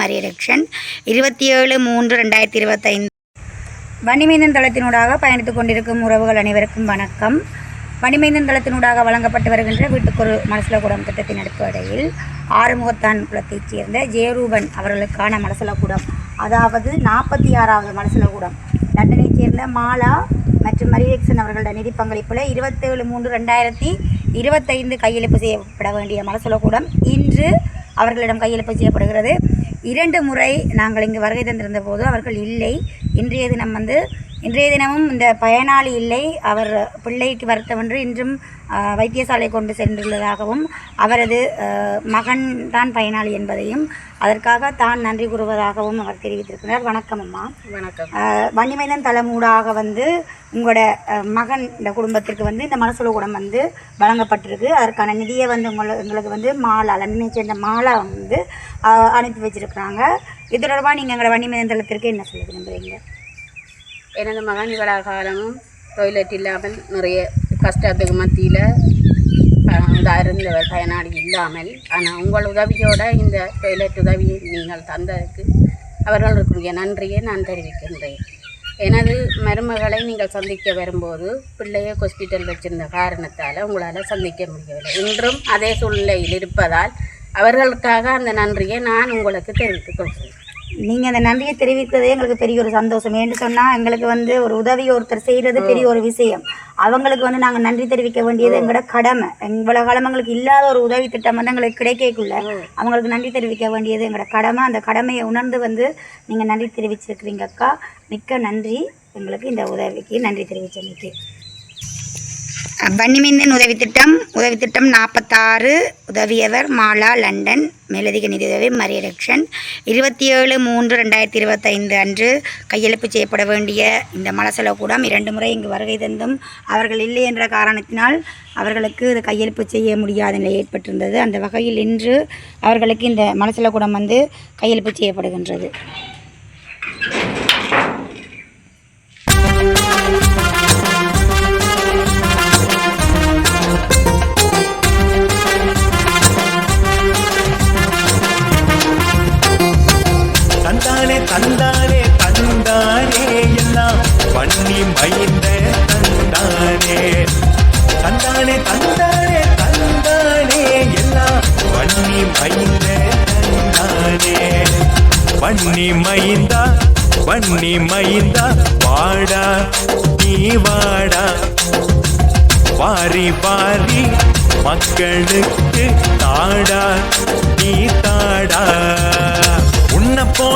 மரியலக்ஷன் இருபத்தி ஏழு மூன்று ரெண்டாயிரத்தி இருபத்தைந்து. வணிமைந்தன் தளத்தினூடாக பயணித்துக் கொண்டிருக்கும் உறவுகள் அனைவருக்கும் வணக்கம். வணிமைந்தன் தளத்தினூடாக வழங்கப்பட்டு வருகின்ற வீட்டுக்கொரு மலசலக்கூடம் திட்டத்தின் அடிப்படையில் ஆறுமுகத்தான் குளத்தைச் சேர்ந்த ஜெயரூபன் அவர்களுக்கான மனசலக்கூடம் அதாவது நாற்பத்தி ஆறாவது மனசலக்கூடம் லண்டனைச் சேர்ந்த மாலா மற்றும் மரியலக்ஷன் அவர்களோட நிதி பங்களிப்பில் இருபத்தேழு மூன்று ரெண்டாயிரத்தி இருபத்தைந்து கையெழுப்பு செய்யப்பட வேண்டிய மலசலக்கூடம் இன்று அவர்களிடம் கையெழுப்பு செய்யப்படுகிறது. இரண்டு முறை நாங்கள் இங்கு வருகை தந்திருந்த போது அவர்கள் இல்லை. இன்றைய தினம் வந்து இன்றைய தினமும் இந்த பயனாளி இல்லை. அவர் பிள்ளைக்கு வருத்தமென்று இன்றும் வைத்தியசாலை கொண்டு சென்றுள்ளதாகவும் அவரது மகன் தான் பயனாளி என்பதையும் அதற்காக தான் நன்றி கூறுவதாகவும் அவர் தெரிவித்திருக்கிறார். வணக்கம் அம்மா. வணக்கம். வன்னிமைதன் தலைமூடாக வந்து உங்களோட மகன் இந்த குடும்பத்திற்கு வந்து இந்த மனசுல கூடம் வந்து வழங்கப்பட்டிருக்கு. அதற்கான நிதியை வந்து உங்களை எங்களுக்கு வந்து மாலா லண்டனை சேர்ந்த மாலா வந்து அனுப்பி வச்சிருக்கிறாங்க. இது தொடர்பாக நீங்கள் எங்களோட வண்டி மேந்தளத்திற்கு என்ன சொல்ல விரும்புகிறீங்க எனது மகன் இவ்வளோ காலமும் டொய்லெட் இல்லாமல் நிறைய கஷ்டத்துக்கு மத்தியில் இதாக இருந்தவர் பயனாளி இல்லாமல் ஆனால் உங்கள் உதவியோட இந்த டொய்லெட் உதவியை நீங்கள் தந்ததற்கு அவர்களுக்குரிய நன்றியை நான் தெரிவிக்கின்றேன். எனது மருமகளை நீங்கள் சந்திக்க வரும்போது பிள்ளையை ஹாஸ்பிட்டல் வச்சிருந்த காரணத்தால் உங்களால் சந்திக்க முடியவில்லை. இன்றும் அதே சூழ்நிலையில் இருப்பதால் அவர்களுக்காக அந்த நன்றியை நான் உங்களுக்கு தெரிவித்துக் கொள்கிறேன். நீங்கள் அந்த நன்றியை தெரிவித்ததே எங்களுக்கு பெரிய ஒரு சந்தோஷம். ஏன்னு சொன்னால் எங்களுக்கு வந்து ஒரு உதவி ஒருத்தர் செய்கிறது பெரிய ஒரு விஷயம். அவங்களுக்கு வந்து நாங்கள் நன்றி தெரிவிக்க வேண்டியது எங்களோட கடமை. எவ்வளோ காலம் எங்களுக்கு இல்லாத ஒரு உதவி திட்டம் வந்து எங்களுக்கு கிடைக்கக்குள்ள அவங்களுக்கு நன்றி தெரிவிக்க வேண்டியது எங்களோட கடமை. அந்த கடமையை உணர்ந்து வந்து நீங்கள் நன்றி தெரிவிச்சிருக்கிறீங்க அக்கா. மிக்க நன்றி. எங்களுக்கு இந்த உதவிக்கு நன்றி தெரிவித்தமைக்கு வன்னிமைந்தன் உதவி திட்டம் உதவி திட்டம் நாற்பத்தாறு உதவியவர் மாலா லண்டன் மேலதிக நிதியுதவி மரியலட்சன் இருபத்தி ஏழு மூன்று ரெண்டாயிரத்தி இருபத்தைந்து அன்று கையெழுப்பு செய்யப்பட வேண்டிய இந்த மலசல கூடம் இரண்டு முறை இங்கு வருகை தந்தும் அவர்கள் இல்லை என்ற காரணத்தினால் அவர்களுக்கு இது கையெழுப்பு செய்ய முடியாத நிலை ஏற்பட்டிருந்தது. அந்த வகையில் இன்று அவர்களுக்கு இந்த மலசல கூடம் வந்து கையெழுப்பு செய்யப்படுகின்றது. மயிந்த தந்தானே. தந்தானே தந்தானே தந்தானே. எல்லாம் பண்ணி மயிந்த தந்தானே. பண்ணி மைந்தா பண்ணி மைந்தா வாடா நீ வாடா. வாரி வாரி மக்களுக்கு தாடா நீ தாடா.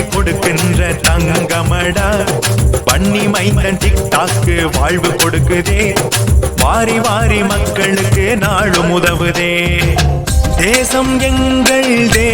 அள்ளி கொடுக்கின்ற தங்கமடா. பண்ணி மைந்தன் டிக்டாக்கு வாழ்வு கொடுக்குதே. வாரி வாரி மக்களுக்கு நாளும் உதவுதே. தேசம் எங்கள் தே